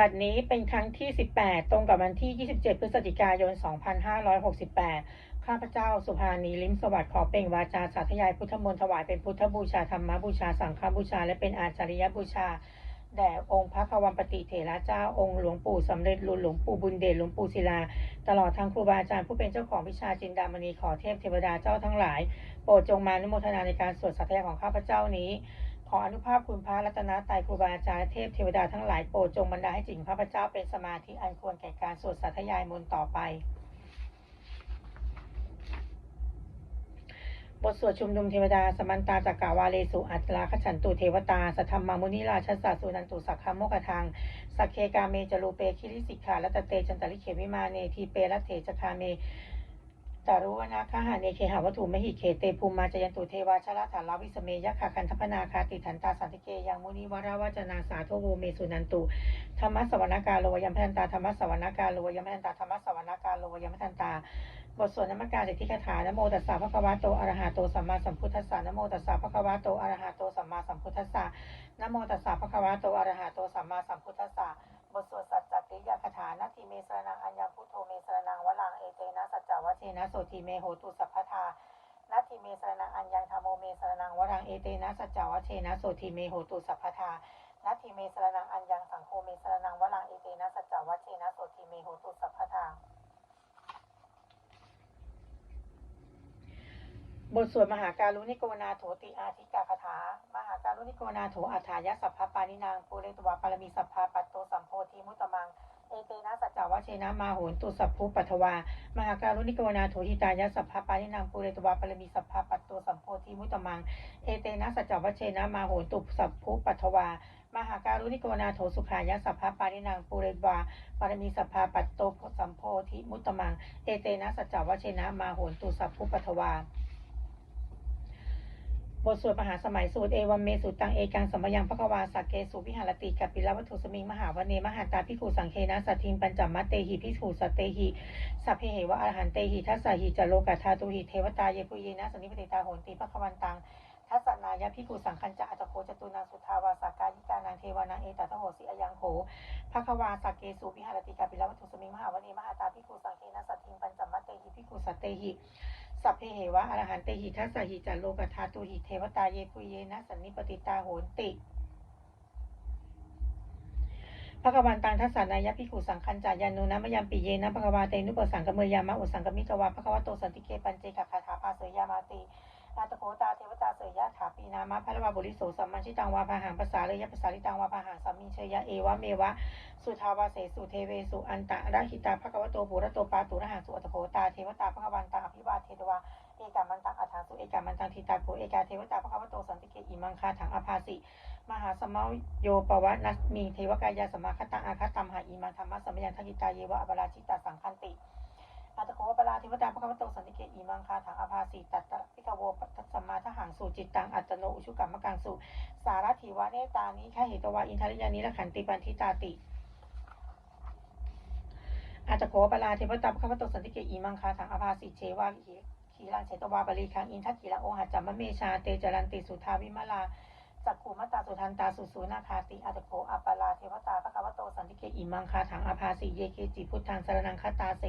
บัดนี้เป็นครั้งที่ 18 ตรงกับวันที่ 27 พฤศจิกายน 2568 ข้าพเจ้าสุภานีลิมสวัสดิ์ขอเปล่งวาจาสาธยายพุทธมนต์ถวายเป็นพุทธบูชาธรรมบูชาสังฆบูชา และเป็นอาจาริยบูชา แด่องค์พระควัมปติเถระเจ้าองค์หลวงปู่สำเร็จรุนหลวงปู่บุญเดชหลวงปู่ศิลา ตลอดทั้งครูบาอาจารย์ผู้เป็นเจ้าของวิชาจินดามณีขอเทพเทวดาเจ้าทั้งหลาย โปรดจงมานุโมทนาในการสวดสัตยายของข้าพเจ้านี้ ขออนุภาพคุณพระรัตนตรัยครูบาอาจารย์เทพเทวดาทั้งหลายโปรดจงบรรดาให้จิตของข้าพเจ้าเป็นสมาธิอันควรแก่การสวดสัตยายมนต์ต่อไป บทสวดชุมนุมเทวดาสมันตาจักกาวาเลสุอัตลาขฉันตุเทวตาสัทธรรมามุนิราชสัสสุนันตุสักขโมกทังสักเคกาเมจรูเปคิริสิกขาลัตเตจันตลิเขวิมาเนทีเปรัตเถจคาเม ตารุวนาคาหาเนเคหาวัตถุมหิเคเตภูมิมาจยันตุเทวาชลฐานลาวิสเมยะคาคันทพนาคาติถันตาสันติเกยังมุนิวราวจนาสาโทโวเมสุนันตุธรรมสวรรณกาโลยัมพันตาธรรมสวรรณกาโลยัมพันตาธรรมสวรรณกาโลยัมพันตาบทสวดนมักการสิทธิคาถานโมตัสสะภะคะวะโตอะระหะโตสัมมาสัมพุทธัสสะนโมตัสสะภะคะวะโตอะระหะโตสัมมาสัมพุทธัสสะนโมตัสสะภะคะวะโตอะระหะโตสัมมาสัมพุทธัสสะบทสวดสัจ ติยคาถานาทีเมสรนังอัญญพุทโธเมสรนังวลังเอเตนะสัจจวัชเชนะโสทีเมโหตุสัพพทานาทีเมสรนังอัญญธรรมโมเมสรนังวรังเอเตนะสัจจวัชเชนะโสทีเมโหตุสัพพทานาทีเมสรนังอัญญสังโฆเมสรนังวรังเอเตนะสัจจวัชเชนะโสทีเมโหตุสัพพทา บทสวดมหาการุณิโกนาโถติอาทิกาคาถา มหาการุณิโกนาโถอัฏฐายสัพพปานินางปูเรตวะปารมีสัพพาปัตโตสัมโพธิมุตตมัง เอเตนะสัจจวะเชนะมาโหนตุสัพพุปัทวา มหาการุณิโกนาโถหิตายะสัพพปานินางปูเรตวะปารมีสัพพาปัตโตสัมโพธิมุตตมัง เอเตนะสัจจวะเชนะมาโหนตุสัพพุปัทวามหาการุณิโกนาโถสุขายะสัพพปานินางปูเรตวะปารมีสัพพาปัตโตสัมโพธิมุตตมัง เอเตนะสัจจวะเชนะมาโหนตุสัพพุปัทวา บทสวดมหาสมัยสูตรเอวัมเมสุตังเอกังสัมยังพระกวาสักเกสุวิหารติกัปปิลวัตถุสมิงมหาวเนมหาตาพิคูสังเคนะสัททิมปัญจมัตเตหิพิสูสัตเตหิสัพเพเหวะอรหันเตหิทัสสหิจโลกัทาตุหิเทวตาเยปุเยนะสนิปติตาโหนติพระควันตังทัสนายะพิคูสังคัญจะอัตโคจตุนางสุทาวาสากายิกานางเทวานางเอตัทโหสิอยังโหพระควาสักเกสุวิหารติกัปปิลวัตถุสมิงมหาวเนมหาตาพิคูสังเคนะสัททิมปัญจมัตเตหิพิคูสัตเตหิ สัพเพเหวะอรหันเตหิทัสสหิจัลโลกธาตุหิเทวตาเยปุเยนะสันนิปติตาโหนติพระกวันตังทัสสานายะพิขุสังคัญจายานุนะมะยามปิเยนะพระกวาเตนุปสังกเมยามะอุสังกมิกวาพระกวาโตสันติเกปัญเจกคาถาภาเสยยามาติ นาตโคตาเทวตาเสยยะถาปีนามะพระวาบุริโสสัมมัญชิตังวาพาหังภาษาเลยยะภาษาลิตังวาพาหังสัมมิเชยะเอวะเมวะสุทาวาเสสุเทเวสุอันตะราหิตาภะคะวะโตปุระโตปาตุระหังสุอัตโภตาเทวตาภะคะวันตังอภิวาเทตวาเอกามันตังอัฏฐาสุเอกามันตังทิตาโกเอกาเทวตาภะคะวะโตสันติเกอิมังคาถังอภาสิมหาสมาวโยปวะนัสมีเทวกายาสมาคตังอาคตัมหาอิมังธรรมะสัมยัญทักิตาเยวะอปราชิตาสังคันติ อัตโกวะปราเทวตาภะคะวะโตสันติเกอิมังคาถังอภาสิตัตตะพิกโวปัสสัมมาทหังสุจิตตังอัตโนอุชุกัมมะกังสุสารถิวะเนตานิขเหตวะอินทริยานิละขันติปันทิตาติอาจจะโคปลาเทวตาพระคัมภโตสันติเกอีมังคาถังอภาสิเชวาขีขีลังเชตวาบริคังอินทักขีละโอหัจจัมมะเมชาเตจรันติสุทาวิมลาจักขูมตาสุทันตาสุสูนาคาติอาจโคอัปปลาเทวตาพระคัมภโตสันติเกอีมังคาถังอภาสิเยเกจิพุทธังสรนังคตาเส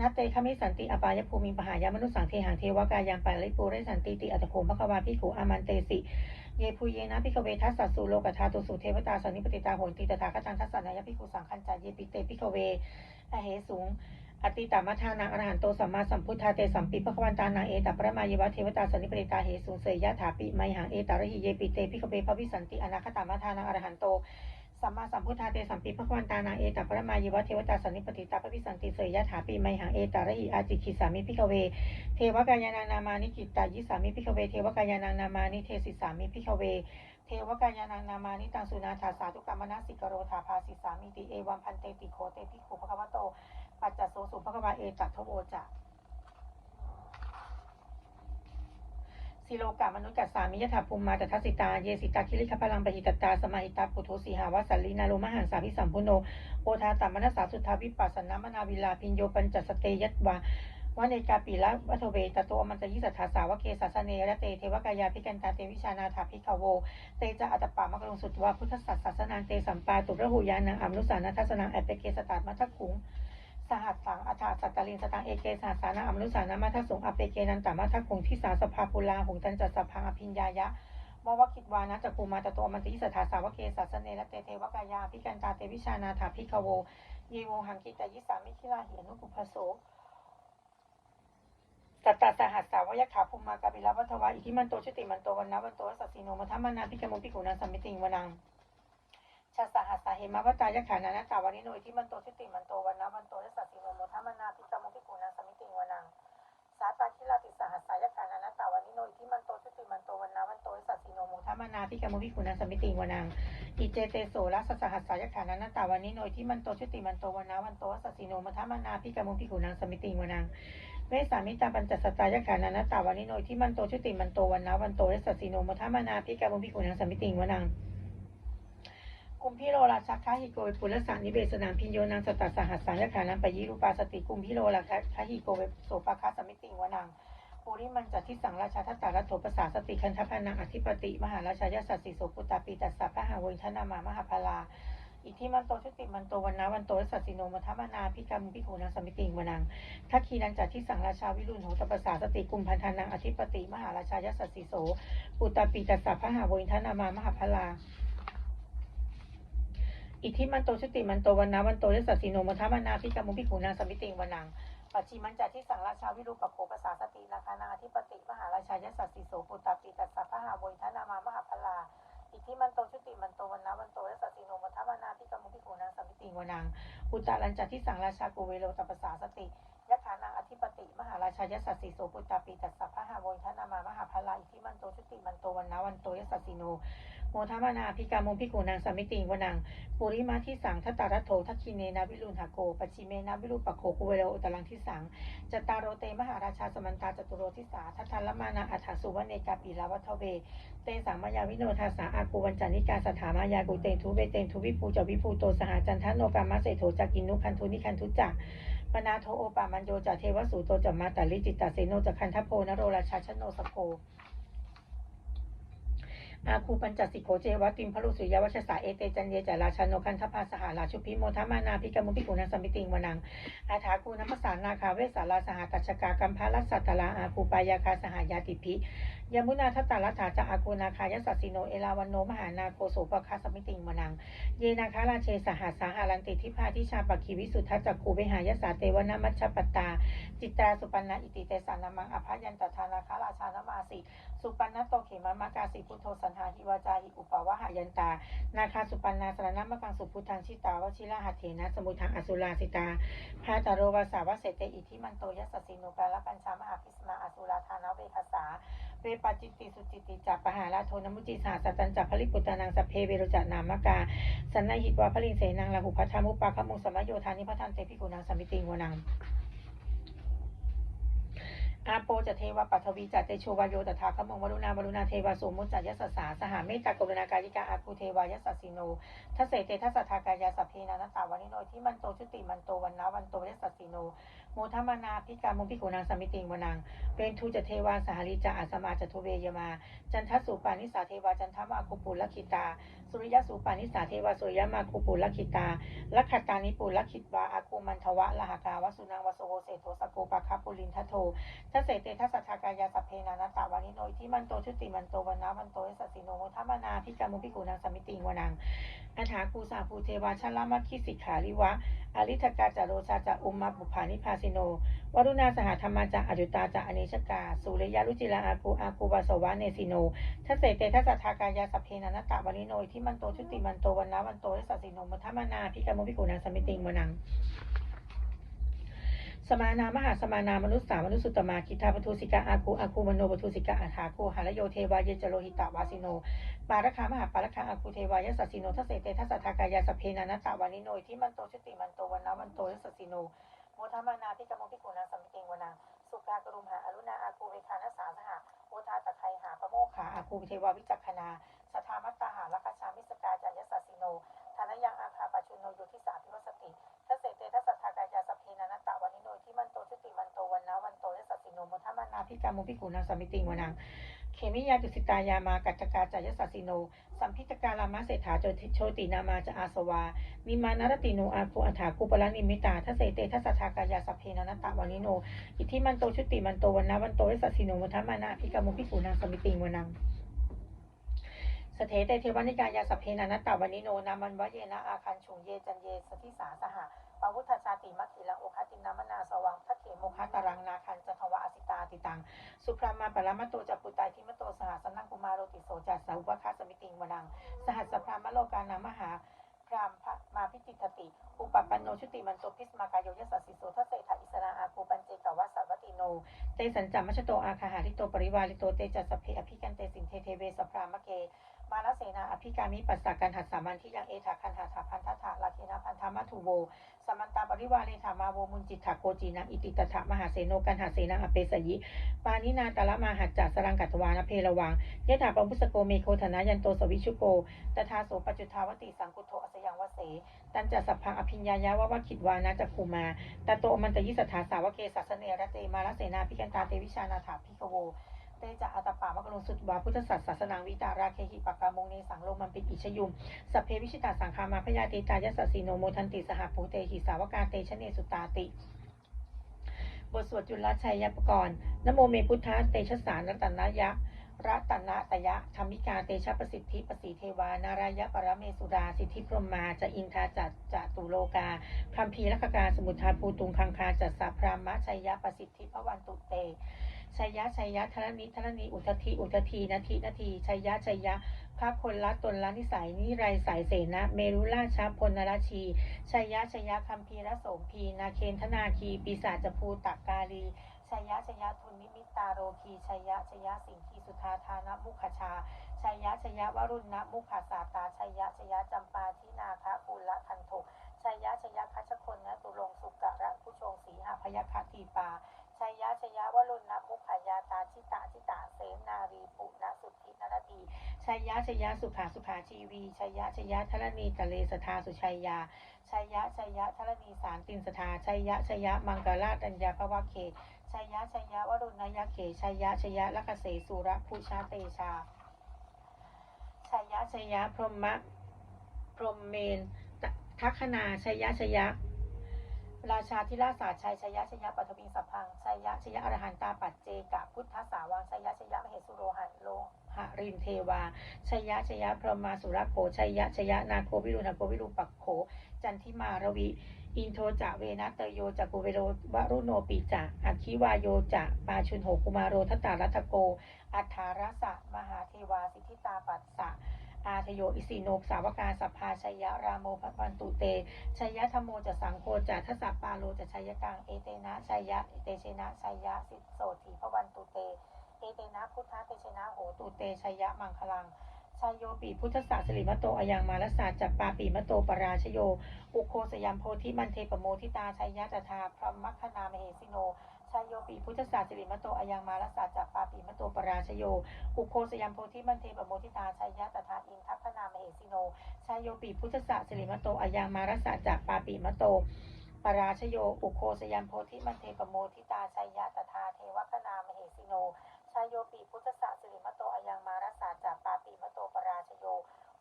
นาเตคมิสันติอปายภูมิปหายามนุสังเทหังเทวกายังปาลิปูเรสันติติอัตโคมะควาพิขูอามันเตสิ เยภูเยนะพิกเวทัสสะสุโลกธาตุสุเทวตาสันนิปติตาโหติตถาคตังทัสสนายพิกุสังคัญจาเยปิเตพิกเวอเหสูงอติตามัทานังอรหันโตสัมมาสัมพุทธาเตสัมปิภควันตานังเอตปรมายวะเทวตาสันนิปติตาเหสูงเสยยะถาปิไมหังเอตารหิเยปิเตพิกเวภวิสันติอนาคตามัทานังอรหันโต สัมมาสัมพุทธาเตสัมปิภควันตานังเอตปรมายวะเทวตาสันนิปติตาภวิสันติเสยยะถาปิไมหังเอตาระหิอาจิคิสามิพิกเว เทวกายานังนามานิกิตตายิสามิพิกเว เทวกายานังนามานิเทสิสามิพิกเว เทวกายานังนามานิตังสุนาถาสาธุกรรมนาสิกโรธาภาสิสามิติเอวัมพันเตติโคเตติโคภควะโต ปัจจโสสุภควาเอจัตทโวจะ สิโลกามนุษย์กัสสามิยถาภูมิมาตทัสสิตา เยสิตาคิริคพลังปหิตตา สมาหิตาปุถุสีหาวสัลลีนาโลมหังสาพิสัมพุโนโอทาตามนัสสาสุทาวิปัสสนา มนาวิลา พินโยปัญจสเตยัตวาวเนกาปิละวัทเวตโตมันตยิสัทธาสาวะเกสัสเนระเตเทวกายาพิกันตาเตวิชานาถาภิกขโว เตจะอัตปามกรงสุตวาพุทธสัสสะสนังเตสัมปาตุระหูยานังอัมนุสานัทสนังแอปเปเกสตาตมัทคุง สหัสสังอัฏฐาสัตตลินสตังเอเกสหัสสานะอัมนุสานะมัทสงอเปเกนันตามัทคงทิสาสภาปุลาหงตันจัสสพังอภิญญายะมวคิดวานะจักภูมาตโตมันติสัทธาสาวเกสัสเนละเตเทวกายาพิกันตาเตวิชานาถาภิกขโวเยโวหังกิตยิสามิคิลาเหนุกุภโสสัตตสหัสสาวยขาภูมากาบิลาวัทวาอิทิมันโตชติมันโตวันนาวันโตสัสสิโนมัทมนาพิกมุปิกุณาสัมมิติงวนัง ชาสหัสสาเหมวัตายขานานาตาวานิโนอิทิมันโตชุติมันโตวันนาวันโตและสัสสิโนมัทมนาพิกมุปิกุณาสัมมิติงวนังสาตาคิลาติสหัสสายขานานาตาวานิโนอิทิมันโตชุติมันโตวันนาวันโตและสัสสิโนมุทมนาพิกมุปิกุณาสัมมิติงวนังอิเจเตโสรัสสหัสสายขานานาตาวันนี้โนยที่มันโตชุติมันโตวันนาวันโตสัสสิโนมัทมนาพิกามุพิขุนังสมิติงวนังเวสามิตาปัญจสตายขานานาตาวันนี้โนยที่มันโตชุติมันโตวันนาวันโตสัสสิโนมัมนาพิกามุพิขุนังสมิติวนัง กุมพิโรราชคาหิโกเวปุลสานิเบสนามพิญโยนังสตัสสหัสสายขานันปยิรูปาสติกุมพิโรราชคาหิโกเวโสปาคาสมิติงวนังปุริมันจัดที่สังราชาทัตตารัตโถปสาสติคันทพนังอธิปติ มหาราชายสัสสิโสปุตตาปีตัสสะพระหาวิทนามามหาพลาอิทธิมันโตชุติมันโตวันนาวันโตสัสสิโนมัทมนาพิกรรมพิคูนังสมิติงวนังทักคีนันจัดที่สังราชาวิรุณโหตปสาสติกุมพันธานังอธิปติ มหาราชายสัสสิโสปุตตาปีตัสสะพระหาวิทนามามหาพลา อิทธิมันโตชุติมันโตวันนาวันโตยสัสสิโนมัทมนาพิการมพิขูนางสมิติงวันังปัจจิมันจัดที่สังราชาวิรูปโขปสาสตินาคานาธิปติมหาราชายสัสสิโสปุตตาปีตัสสะพหาวิทนามามหาพลาอิทธิมันโตชุติมันโตวันนาวันโตแลสัสสิโนมัทวนาพิการมุพิขูนางสัมมิติงวันังอุตตารัญจัที่สังราชาโกเวโลตัปปสาสติ ยะฐานังอธิปติ มหาราชายสัสสิโสปุตตาปีตัสสะพะหาโวยทนามามหาพลาอิทิมันโตชุติมันโตวันนาวันโตยสัสสิโนโมทามนาพิกามุพิโกนังสัมมิติงวนังปุริมาที่สังทัตตารัตโถทักคิเนนาวิรุณหโกปัจฉิเมนาวิรุปะโคกุเวโลอุตตรังที่สังจตารโรเตมหาราชาสมันตาจตุโรทิสาทัทธัลลมานาอัฏฐสุวเนกาปีลาวัทเว เตสังมายาวิโนทาสาอากูวันจันนิกาสถามายากุเตนทุเวเตนทุวิภูจวิภูโตสหจันทโนกามะเสโถจักินุคันทุนิคันทุจัก ปนาโทโอปามันโยจะเทวสูโตจะมาตาลิจิตตาเสโนจะคันทโพนโรราชาชโนสโพอาคูปัญจสิโขเจวติมพลุสุยวัชสาเอเตจันเยจาราชาโนคันทภาสหาราชุพิโมทามานาพิกมุพิกุณังสมิติงวนัง อาถาคูนัมสานาคาเวสาราสหตัชกากัมพาลัสสัตตลาอาคูปายาคาสหายาติพิ ยมุนาทัตตาลัฐาจะอาคูนาคายสัสิโนเอลาวันโนมหานาโคโสปคาสมิติงวนัง เยนาคาราเชสหัสสาหารันติทิพาทิชาปักขีวิสุทธัจจคูเวหายสาเตวนามัชปตา จิตตาสุปันนาอิติเตสานามังอภยันตทานาคาราชานามาสิสุปันนโตเขมามากาสิพุทโธสันหาหิวาจาหิอุปวะหายันตา นาคาสุปันนาสรณมะกังสุพุทธังชิตาวชิราหัตเถนะสมุทังอสุราสิตาพาตโรวาสาวเสเตอิทิมันโตยสสสิโนกาลปัญชามหาพิสมาอสุราธานาเวคสาเวปาจิตติสุจิตติจัปปหาราโทนมุจิสาสัตันจัปพลิปุตตานังสเพเวรจานามกาสันนหิตวาพลินเสนังลาหุพัทามุปาคมุสมโยธานิพัทันเตพิกุนังสมิติงวนังอาโปจะเทวปัทวีจัตเตโชวาโยตถาคมงวรุณาวรุณาเทวาสมุจจัยสสสาสหาเมตตากรุณากายิกาอาคูเทวายสัสสิโนทัสเสเตทัสสทากายาสัพเพนานตาวานิโนที่มันโตชุติมันโตวันนาวันโตยสัสสิโน มธมานาพิกามุพิกุนังสมิติงวนังเป็นทูจะเทวาสาริจาอาสมาจตุเวยมา จันทสุปานิสาเทวาจันทมาคุปุลคิตา สุริยสุปานิสาเทวาสุริยมาคุปุลคิตาลักขตานิปุลคิตวาอากูมันทวะละหกาวสุนังวสโวเศโทสโกปะคาปุลินทโททัสเสเตทัสทากายาสัพเพนานตาวานิโนยที่มันโตชุติมันโตวันนาวันโตยสัสสิโนโมทมนาพิกามุพิกุนังสมิติงวนังอัฐาคูสาภูเทวาชลามัคคิสิกขาริวะอริทกาจาโรชาจาอุมมาบุภานิพาสิโนวรุณาสหธรรมาจาอจุตาจาอเนชกาสุริยารุจิลาอาคูอาคูวาสวะเนสิโนทัสเสเตทัสทากายาสัพเพนานตาวานิโนยทีมันโตชุติมันโตวันนาวันโตยสัสสิโนโมทมานาพิกามุพิกุนังสมิติงวนังสมานามหาสมานามนุษย์สามนุษย์สุตตมาคิทาปทุสิกาอาคูอาคูมโนปทุสิกาอาถาคูหารโยเทวายเจโรหิตาวาสิโน ปารคามหาปารคาอาคูเทวายสัสสิโนทัสเสเตทัสสทากายาสเพนานตาวานิโนที่มันโตชุติมันโตวันนาวันโตสัสสิโนโมทมานาพิกามพิกุณาสัมมิติงวนาสุกากรุมหาอรุณาอาคูเวคานัสสาสหะโมทาตะไคหาปโมขาอาคูเทวาวิจักขณา สทามัตตาหาลักชามิสกาจัญญสัสสิโนธานยังอาคาปัจจุโนโยทิสาพิวสติทัเสเตทัสทากายาสพเพนานตาวานิโนที่มันโตชุติมันโตวันนาวันกามุพิกูนางสมิติงวนังเขมิยาตุสิตายามากัจกาจายสัสสิโน สัมพิตการามะเศรษฐาโจโชตินามาจะอาสวา นิมานารติโนอาภูอัฏฐากุปละนิมิตาทัเสเตทัสทธากายาสพเพนนัตตะวานิโน อิทิมันโตชุติมันโตวันนาวันโตเวสสสิโนวัฏมานาภิกามุพิกูนางสมิติงวนัง สเทเตเทวานิกายาสัพเพนานัตตาวานิโนนามันวะเยนะอาคันชุงเยจันเยสทิสาสหะปาวุฒชาติมัคคิลังโอคตินามนาสวังทัตเถโมคตารังนาคันจัทวะอสิตาติตัง สุพรามาปรามะโตจัปุตายทิมโตสหสนังกุมารโรติโสจัสสาวะคาสมิติงวนัง สหัสพรามโลกานามหาพรามพระมาพิจิตติ อุปปันโนชุติมันโตพิสมากายโยยสัสสิโสทัสเศธาอิสราอาภูปัญเจกวัสสวัติโน เตสัญจัมมชโตอาคาหาริโตปริวาริโตเตจัสสเพอภิกันเตสินเทเทเวสพรามเก มาลเสนาอภิการมิปัสสะกันหัสสามันที่ยังเอถาคันหาถาพันทถาลาเทนะพันธามัทุโวสมันตาปริวาเรธามาโวมุนจิตถาโกจีนังอิติตถะมหาเสโนกันหาเสนังอเปสยิปานินาตละมาหัจจาสรังกัตวานเพระวังยะถาปมุสโกเมโคธนายันโตสวิชุโกตถาโสปจุทาวติสังกุโทอสยังวเส ตันจัสสพพังอภิญญายาวะวะขิดวานาจักคูมาตโตมันตยิสถาสาวะเกสัสเนระเตมาลเสนาพิกันตาเตวิชานาถาพิกโว เตจะอัตปามกลุงสุดวาพุทธศาสสนังวิตาราเคหิปกามงเนสังโลมันปิดอิชยุมสัพเพวิชิตาสังคามาพยาเตตายสสสีโนโมทันติสหภูเตหิสาวกาเตชเนสุตาติบทสวดจุลชัยยปกรณ์นโมเมพุทธะเตชะสารรัตนยะรัตนะตยะธรรมิกาเตชะประสิทธิประสีเทวานารายะปรเมสุราสิทธิพรหมาจะอินทาจัดจตุโลกาคัมภีรคกาสมุทธาภูตุงคังคาจัสสะพรามะชัยยะประสิทธิพระวันตุเต ชัยยะชัยยะทรณิทรณีอุทธีอุทธีนาทีนาทีชัยยะชัยยะพระคนละตนละนิสัยนิไรสายเสนะเมรุราชาพลนราชีชัยยะชัยยะคัมภีรโสมพีนาเคนธนาคีปีศาจภูตกาลีชัยยะชัยยะทุนนิมิตาโรคีชัยยะชัยยะสิงคีสุธาทานะมุขชาชัยยะชัยยะวรุณนะมุขสาตาชัยยะชัยยะจำปาทินาคะกุลคันโทชัยยะชัยยะคัชคนนะตุลงสุกะระผู้ชงสีหาพยคทีปา ชัยยะชัยยะวรุณนะมุขายาตาชิตาชิตาเสนารีปุณสุทธินรดีชัยยะชัยยะสุขาสุขาชีวีชัยยะชัยยะทรณีตะเลสทาสุชัยยาชัยยะชัยยะทรณีสารตินสทาชัยยะชัยยะมังกราตัญญาภวะเคชัยยะชัยยะวรุณยะเขชัยยะชัยยะลักเสสุระภูชาเตชาชัยยะชัยยะพรหมะพรหมเมนทัคคนาชัยยะชัยยะ ราชาธิราชาชัยชยะชยะปัทวิงสัพพังชัยยะชยะอรหันตาปัจเจกะพุทธสาวังชัยยะชยะมเหสุโรหันโลหะรินเทวาชยยะชยะพรหมาสุรโขชยยะชยะนาโควิรุณโควิรุปักโข จันทิมารวิ อินโทจะเวนะเตโยจักกุเวโรวรุโนปีจะอัคคิวาโยจะปาชุนโหกุมารโรทตารัตโก อัฏฐารสะมหาเทวาสิทธิตาปัสสะ อาทโยอิสิโนสาวกาสัพพาชัยะรามโมภวันตุเตชัยะธรรมโมจะสังโฆจะทัสสปาโลจะชัยะกังเอเตนะชัยะเตเชนะชัยะสิโสถีพระวันตุเตเอเตนะพุทธะเตเชนะโหตุเตชัยะมังคลังชัยโยปีพุทธศาสริมโตอยังมาลสาจัปปาปีมโตปราชโย อุโคสยามโพธิมันเทปโมทิตาชัยยะตถาพรหมัคคนามเหสิโน ชายโยปีพุทธศาสริมโตอยังมาลสาจักปาปีมโตปราชโยอุโคสยามโพธิมันเทปโมทิตาชัยยะตถาอินทัพนามเหสิโนชายโยปีพุทธศาสริมโตอายังมารสาจากปาปีมโตปราชโยอุโคสยามโพธิมันเทปโมทิตาชัยยะตถาเทวคณามเหสิโนชายโยปีพุทธศายังมารสะจากปาปีมโตปราชโย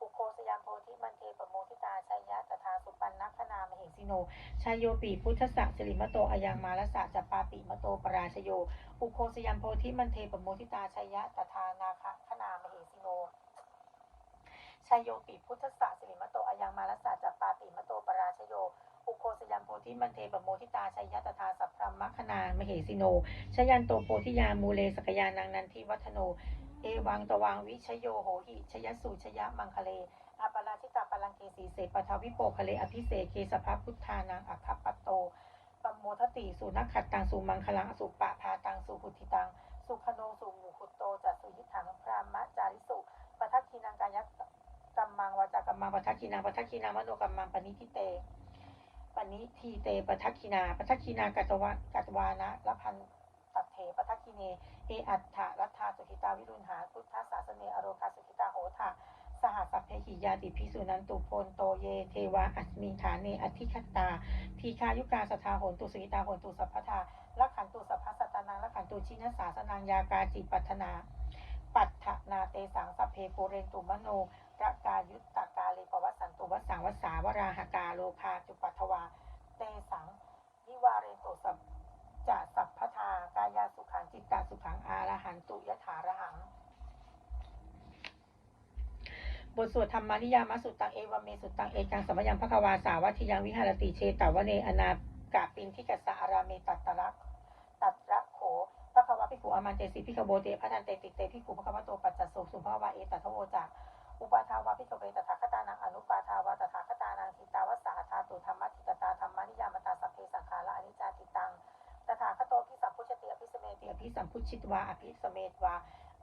อุโคสยัมโพธิมันเทปโมทิตาชัยยะตถาสุปันนัคณามเห สิโน ชายโยปีพุทธศาสริมโตอายังมารสะจากปาปีมโตปราชโย อุโคสยัมโพธิมันเทปโมทิตาชยยะตถานาคคณามเหสิโนชายโยปีพุทธศาสิริมโตอายังมาลสาจัปปาติมโตปราชโยอุโคสยัมโพธิมันเทปโมทิตาชัยยะตถาสัพพรมคณามเหสิโนชยันโตโพธิยามูเลสกยานังนันทิวัฒโน เอวังตวังวิชโยโหหิชยสุชยะมังคเลอาปราชิตา ลังเกสีเสปทวิโปคะเลอภิเศกเคสภพุทธานังอัคคปตโตปัมโมทติสุนักขัดตังสุมังคลังอสุปะพาตังสุพุทธิตัง สุขโนสุหมูขุตโตจัสุยิถังพรามะจาริสุปทักคีนังกายะกัมมังวาจากัมมังปทักคีนาปทักคีนามโนกัมมังปณิทิเตปณิทีเตปทักคีนาปทักคีนากัตวะกัตวานะละพันตัดเถปทักคีเนเออัตถะรัตถาสุขิตาวิรุณหาพุทธศาสเนอโรคาสุขิตาโหทะส หสัพเพหิยาติพิสุนันตุโพนโตเย เทวาอัสมิฐานเนอธิคตา ทีคายุกาสทาโหนตุสุขิตาโหนตุสัพพทาลักขันตุสัพพสัตานังลักขันตุชินะสาสนังยากาจิปัฒนา ปัฏฐนาเตสังสัพเพปูเรนตุมโนระกายุตตากาเลปวัสสันตุวัสสังวัสสาวราหกาโลคาจุปัทวา เตสังวิวาเรนตุสัพจะสัพพทากายาสุขังจิตตาสุขังอารหันตุยถาระหัง บทสวดธรรมานิยามสุตตังเอวเมสุตตังเอกังสมยังพระควาสาวัติยังวิหารติเชตวเนอนากาปินทิกัสสะอาราเมตัตตรักตัตระโขพระควาพิกุอามันเตสิพิกโบเตพัทันเตติเตพิกุพระควาโตปัจจสุสุภาวะเอตัทโวจากอุปาทาวาพิกเวตถาคตานังอนุปาทาวาตถาคตานังทิตาวสาธาตุธรรมทิตตาธรรมานิยามตาสัพเพสังขาระอนิจจติตังตถาคโตพิสัมพุชติอภิสเมติอภิสัมพุชิตวาอภิสเมตวา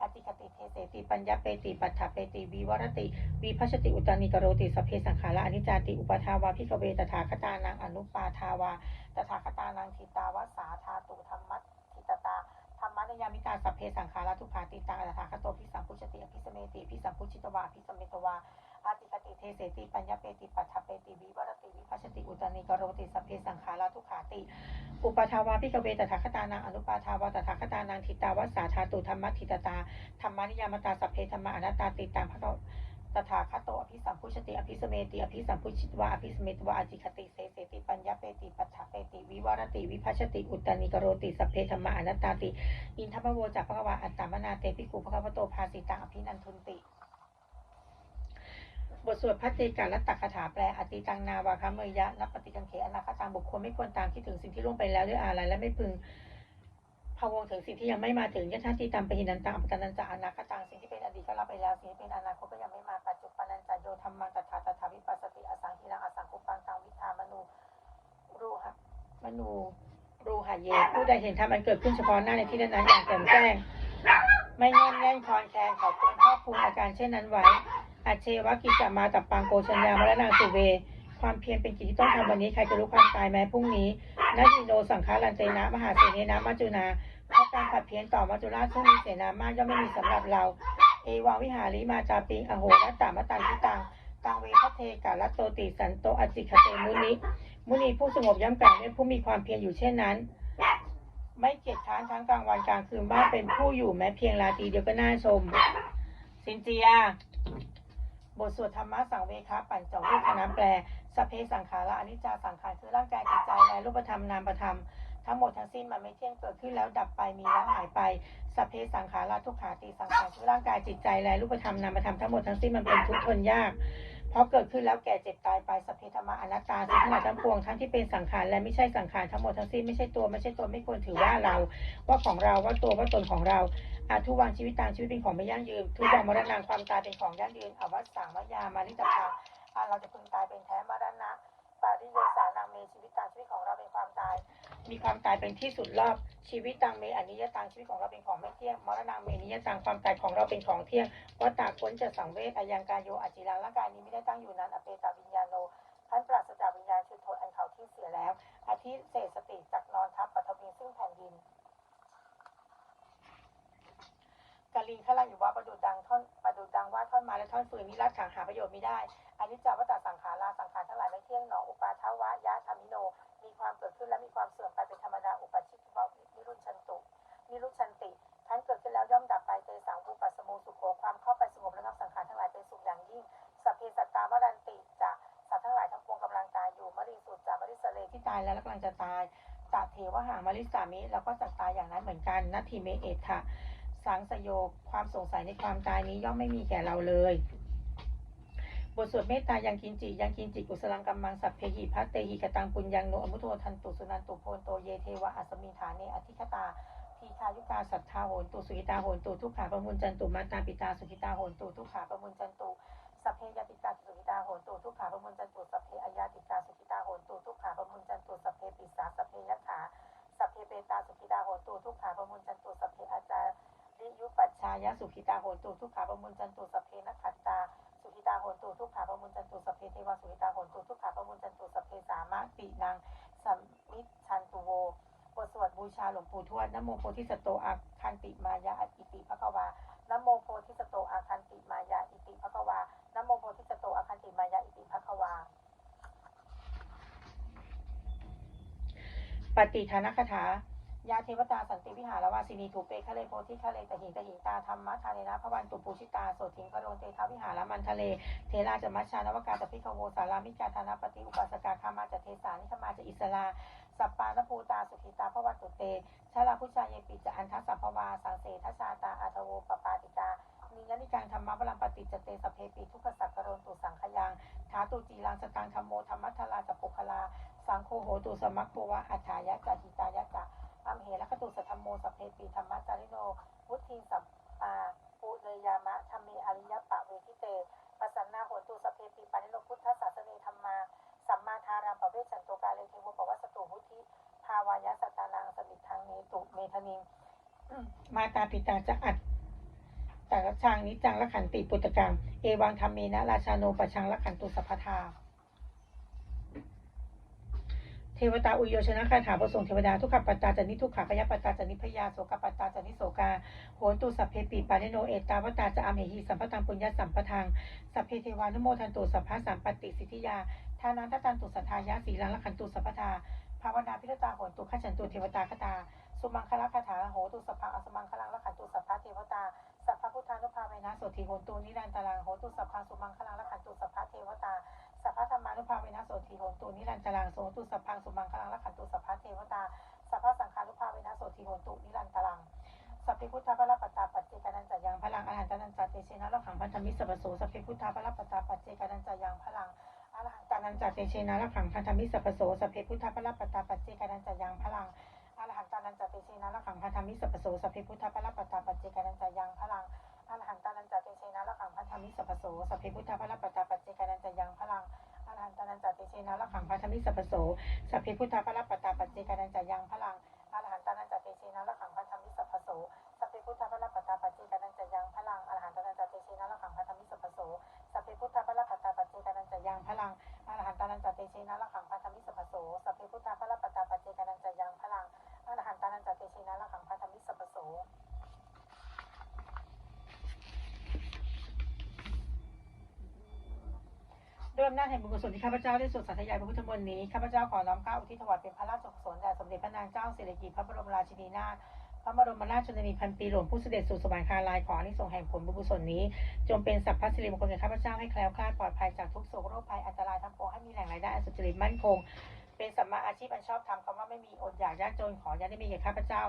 อติคติเทเสติปัญญาเปติปัฏฐเปติวิวรติวิพัชติอุตานิกโรติสเพสังขาระอนิจจติอุปทาวาพิกเวตถาคตานังอนุปาทาวาตถาคตานังทิตาวสาธาตุธรรมัทิตตาธรรมนยามิตาสัพเพสังขาระทุกขาติตาตถาคโตพิสัมพุชติอภิสเมติพิสัมพุชิตวาพิสเมตวา อาติคติเทเสติปัญญาเปติปัฏฐเปติวิวรติวิพัชติอุตานิกโรติสพเพสังขาระทุขาติ อุปทาวาพิกเวตถาคตานังอนุปาทาวาตถาคตานังทิตาวสาธาตุธรรมัทิตตาธรรมานิยามตาสัพเพธรรมาอนัตตาติตามพระตถาคตโตอภิสัมพุชติอภิสเมติอภิสัมพุชิตวาอภิสเมตวาอจิคติเสเสติปัญญาเปติปัฏฐเปติวิวรติวิพัชติอุตตานิกโรติสัพเพธรรมาอนัตตาติ อินทปโวจากพระวาอัตตามนาเตปิกุพระวโตภาสิตังอภินันทุนติ บทสวดพระเจกาลัตตคาถาแปลอติตังนาวาคะเมยะนับปฏิกังเขอนาคตังบุคคลไม่ควรตามคิดถึงสิ่งที่ล่วงไปแล้วด้วยอะไรและไม่พึงพะวงถึงสิ่งที่ยังไม่มาถึงยะทัติตามปหินันตังอัปตนันจะอนาคตังสิ่งที่เป็นอดีตก็รับไปแล้วสิ่งที่เป็นอนาคตก็ยังไม่มาปัจจุบันนันจะโยธรรมังตถาตถาวิปัสสติอสังคิรังอสังคุปังตังวิธามนูรูหะมนูรูหะเยผู้ใดเห็นธรรมอันเกิดขึ้นเฉพาะหน้าในที่นั้นอย่างแจ่มแจ้งไม่แงอนแง่นคลอนแคลนขอบควรครอบคลุมอาการเช่นนั้นไว้ อาเชวะกิจะมาตับปังโกชัญญามรณางสุเว ความเพียรเป็นกิจที่ต้องทำวันนี้ ใครจะรู้ความตายแม้พรุ่งนี้นาจิโนสังฆารันเตนะ มหาเสเนนะมัจจุนาเพราะการผัดเพี้ยนต่อมัจจุราชซึ่งมีเสนามากย่อมไม่มีสำหรับเรา เอวังวิหาริมาจาปิง อโหรัตตามตังทิตังตังเวพเทกาลโตติสันโตอจิคเตมุนิ มุนีผู้สงบย่ำกล่าวด้วยผู้มีความเพียรอยู่เช่นนั้น ไม่เกียจค้านทั้งกลางวันกลางคืนบ้างเป็นผู้อยู่แม้เพียงราตรีเดียวก็น่าชมสินเจีย บทสวดธรรมะสังเวคะปั่นจอกเวทนาแปลสเพสังขาระอนิจจาสังขารคือร่างกายจิตใจและรูปธรรมนามธรรมทั้งหมดทั้งสิ้นมันไม่เที่ยงเกิดขึ้นแล้วดับไปมีแล้วหายไปสเพสังขาระทุกขาตีสังขารคือร่างกายจิตใจและรูปธรรมนามธรรมทั้งหมดทั้งสิ้นมันเป็นทุกข์ทนยาก เพราะเกิดขึ้นแล้วแก่เจ็บตายไปสัพเพธรรมอนัตตาสิ่งทั้งหลายทั้งปวงทั้งที่เป็นสังขารและไม่ใช่สังขารทั้งหมดทั้งสิ้นไม่ใช่ตัวไม่ใช่ตนไม่ควรถือว่าเรา ว่าของเราว่าตัวว่าตนของเราอาทุวังชีวิตต่างชีวิตเป็นของไม่ยั่งยืนทุกวังมรณะความตายเป็นของยั่งยืนอวัสสังมยามานิจจาอาเราจะพึงตายเป็นแท้มรณะปาริเยสานังเมชีวิตต่างชีวิตของเราเป็นความตาย มีความตายเป็นที่สุดรอบชีวิตตังเมอนิยตังชีวิตของเราเป็นของไม่เที่ยงมรณะเมนิยตังความตายของเราเป็นของเที่ยงวัตตาค้นจะสังเวชอายังกายโยอจิรังร่างกายนี้ไม่ได้ตั้งอยู่นั้นอเปตาวิญญาโนท่านปราศจากวิญญาณชุดโทษอันเขาที่เสียแล้วอาทิเศษสติจักนอนทับปัทวินซึ่งแผ่นดินกาลิงขลังอยู่ว่าประดุดดังท่อนประดุดดังว่าท่อนมาและท่อนฟืนมิรัดขังหาประโยชน์ไม่ได้อนิจจาวัตตสังขาราสังขารทั้งหลายไม่เที่ยงหนออุปาทวะยะธรรมิโน ความเกิดขึ้นและมีความเสื่อมไปเป็นธรรมดาอุปชิตวะนิรุชันตุนิรุชันติทั้นเกิดขึ้นแล้วย่อมดับไปเตสังภูปัสสโมสุโขความเข้าไปสงบระงับสังขารทั้งหลายเป็นสุขอย่างยิ่งสัพเพสัตตามรันติจะสัตว์ทั้งหลายทั้งปวงกำลังตายอยู่มริสุจามริสเลที่ตายแล้วกำลังจะตายตาเทวหามริสามิแล้วก็จะตตายอย่างนั้นเหมือนกันนัตถิเมเอทะสังสโยคความสงสัยในความตายนี้ย่อมไม่มีแก่เราเลย บทสวดเมตตายังกินจิยังกินจิกุสลังกัมมังสัพเพหิพัตเตหิกตังปุญญังโนอมุโททันตุสุนันตุโพนโตเยเทวะอัสมิฐาเนอธิคตาทีคายุกาสัทธาโหนตุสุขิตาโหนตุทุกขาประมุนจันตุมาตาปิตาสุขิตาโหนตุทุกขาประมุนจันตุสัพเพยติกาสุขิตาโหนตุทุกขาประมุนจันตุสัพเพอายาติกาสุขิตาโหนตุทุกขาประมุนจันตุสัพเพปิสาสัพเพยัตถาสัพเพเปตาสุขิตาโหนตุทุกขาประมุนจันตุสัพเพอาจาริยุปัชชายะสุขิตาโหนตุทุกขาประมุนจันตุสัพเพนัก ตาโหนตุทุกขาประมุนจันตุสัพเพเทวสุขิตาโหนตุทุกขาประมุนจันตุสัพเพสามะปีนังสัมมิชันตุโวบทสวดบูชาหลวงปู่ทวดนโมโพธิสตโตอาคันติมายาอิติภควานโมโพธิสตโตอาคันติมายาอิติภควานโมโพธิสตโตอาคันติมายาอิติภควาปฏิทานคถา ยาเทวตาสันติวิหารวาสินีถูเปคะเลโพธิคะเลตหิงตหิงตาธรรมะทาเนนะพระวันตุปูชิตาโสถิงกโรนเตทาวิหารมันทะเล เทราจะมัชชานวกาตพิคโวสารามิกาธานปฏิอุปาสกาคามาจะเทสานิคมาจะอิสลาสัปปานภูตาสุขิตาพระวันตุเตชาลาพุชาเยปิจอันทัสสัพพวาสังเสทชาตาอัตโวปปาติกานิยนิกังธรรมะพลังปฏิจเตสเพปิทุกขสักกโรนตุสังขยังทาตุจีรังสตังธรรมโมธรรมัทลาจะปุคลา สังโฆโหตุสมัคโปวะอัฏฐายะจหิตายะจะอัมเหละคตุสัทธมโมสัพเพปีธรรมะจาริโนวุฒิสัมปาปุเรยามะธรรมเมอริยปะเวทิเตปัสสนนาโหตุสัพเพปีปานิโนพุทธศาสเนธรรมาสัมมาทารังปเวชันโตกาเลเทวปวัสตุวุธิภาวายะสตตานังสมิทธังเนตุเมธนิงมาตาปิตาจะอัดแต่ละชางนิจังละขันติปุตตกังเอวังธรรมเมนะราชาโนปะชังละขันตุสัพพทา เท วตาอุโยชนะคาถาประสงค์เทวดาทุกขปัตตาจานิทุกขพยปัตตาจานิพยาโสกปัตตาจานิโสกาโหนตุสัพเพปีปาเนโนเอตาวตาจะอามหหิสัมปตังปุญญาสัมปทังสัพเพเทวานุโมทันตุสัพพะสัมปติสิทธิยาทานันทตันตุสัทธายะสีลังละขันตุสัพพทาภาวนาพิรตาโหนตุขจันตุเทวตาคตาสุมังคละคาถาโหตุสัพพังอสมังคลังละขันตุสัพพะเทวตาสัพพะพุทธานุภาเวนะโสติโหนตุนิรันตรังโหตุสัพพังสุมังคลังละขันตุสัพพะเทวตา สัพพะธรรมานุภาเวนะโสติโหตุนิรันตรังโสตุสัพพังสุมังคลังละขันตุสัพพะเทวตาสัพพะสังฆานุภาเวนะโสติโหตุนิรันตรังสัพพิพุทธพระปัตตาปัจเจกานันจะยังพลังอรหันตนันจะเตเชนะละขังพันธมิสสปะโสสัพพิพุทธพระปัตตาปัจเจกานันจะยังพลังอรหันตนันจะเตเชนะละขังพันธมิสสปะโสสัพพิพุทธพระปัตตาปัจเจกานันจะยังพลังอรหันตนันจะเตเชนะละขังพันธมิสสปะโสสัพพิพุทธพระปัตตาปัจเจกานันจะยังพลังอรหันตนันจะเตเชนะละขังพันธมิสสปะโสสัพพิพุทธพระปัต เตเชนะละขังพันธมิสสปะโสสัพพิพุทธพระปัตาปัจเจกานันจายังพลังอรหันตนันจเตเชนะละขังพันธมิสสปะโสสัพเพพุทธพระปัตาปัจเจกานันจายังพลังอรหันตนันจเตเชนะละขังพัทธมิสัพโสสัพเพพุทธพระปัตาปัจเจกานันจายังพลังอรหันตนันจเตเชนะละขังพัทธมิสัพพโสสัพเพพุทธพระปัตตาปัจเจกานันจะยังพลังอรหันตนันจะเตเชนะละขังพัทธมิสัพพโส ด้วยอำนาจแห่งบุญกุศลที่ข้าพเจ้าได้สวดสาธยายพระพุทธมนต์นี้ข้าพเจ้าขอน้อมเกล้าอุทิศถวายเป็นพระราชกุศลแด่สมเด็จพระนางเจ้าสิริกิติ์พระบรมราชินีนาถพระบรมราชชนนีพันปีหลวงผู้เสด็จสู่สวรรคาลายขออนิสงส์แห่งผลบุญกุศลนี้ จงเป็นสัพพสิริมงคลแก่ข้าพเจ้าให้แคล้วคลาดปลอดภัยจากทุกโศกโรคภัยอันตรายทั้งปวงให้มีแหล่งรายได้อันสุจริตมั่นคง เป็นสัมมาอาชีพอันชอบธรรมคำว่าไม่มีอดอยากยากจนขออย่าได้มีแก่ข้าพเจ้า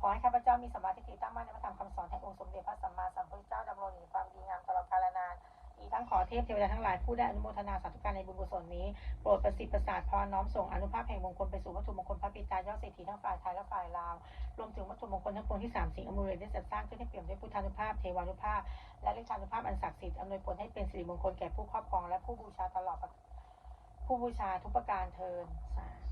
ขอให้ข้าพเจ้ามีสมาธิตั้งมั่นในพระธรรมคำสอนแห่งองค์สมเด็จพระสัมมาสัมพุทธเจ้าดำรงอยู่ในความดีงามตลอดกาลนาน อีกทั้งขอเทพเทวดาทั้งหลายผู้ได้อนุโมทนาสาธุการในบุญกุศลนี้ โปรดประสิทธิ์ประสาทพรน้อมส่งอนุภาพแห่งมงคลไปสู่วัตถุมงคลพระปิตายอดเศรษฐีทั้งฝ่ายไทยและฝ่ายลาว รวมถึงวัตถุมงคลทั้งปวงที่สามสิ่งอำนวยได้จัดสร้างขึ้นให้เปี่ยมด้วยพุทธานุภาพเทวานุภาพ และฤทธานุภาพอันศักดิ์สิทธิ์อำนวยผลให้เป็นสิริมงคลแก่ผู้ครอบครองและผู้บูชาตลอดผู้บูชาทุกประการเทินสาธุ